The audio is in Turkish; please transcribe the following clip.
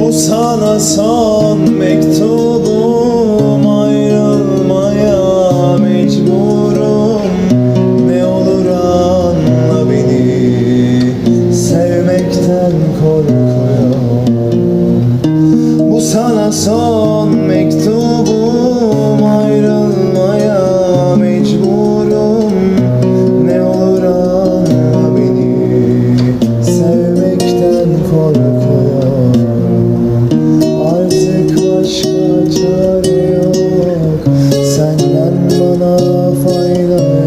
Bu sana son mektubum Ayrılmaya mecburum. Ne olur anla beni Sevmekten korkuyorum. Bu sana son mektubum Ayrılmaya mecburum. Ne olur anla beni Sevmekten korkuyorum. 快乐